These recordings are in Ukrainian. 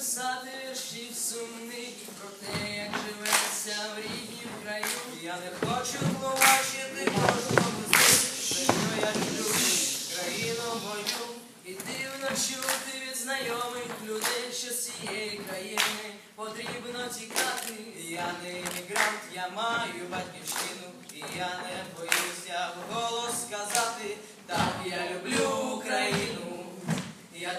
Писати віршів сумних про те, як живеться в ріднім краю. Я не хочу тлумачити кожному з них, що я люблю країну мою. І дивно чути від знайомих людей, що з цієї країни потрібно тікати. Я не іммігрант, я маю батьківщину, і я не боюся вголос сказати, так я люблю Україну. Я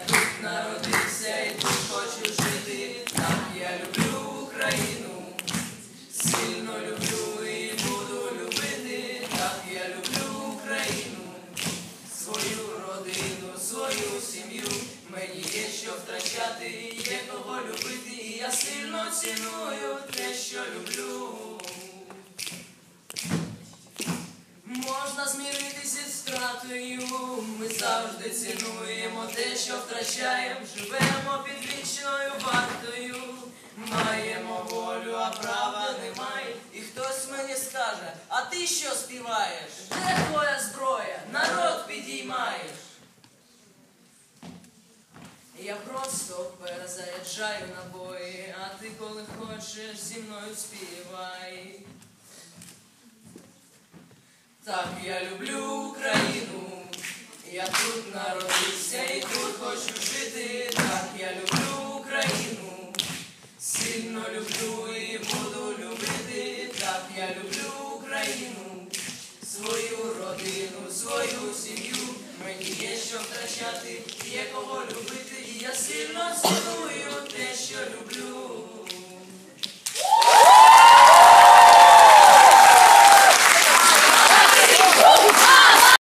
ціную те, що люблю. Можна зміритися з втратою, ми завжди цінуємо те, що втрачаємо, живемо під вічною вартою, маємо волю, а права немає. І хтось мені скаже, а ти що співаєш? Де твоя зброя? Народ Я просто перезаряджаю набої, а ти коли хочеш зі мною співай. Так я люблю Україну, я тут народився і тут хочу жити. Так я люблю Україну, сильно люблю і буду любити. Так я люблю Україну, свою родину, свою сім'ю. Мені є що втрачати, є кого любити, і я сильно ціную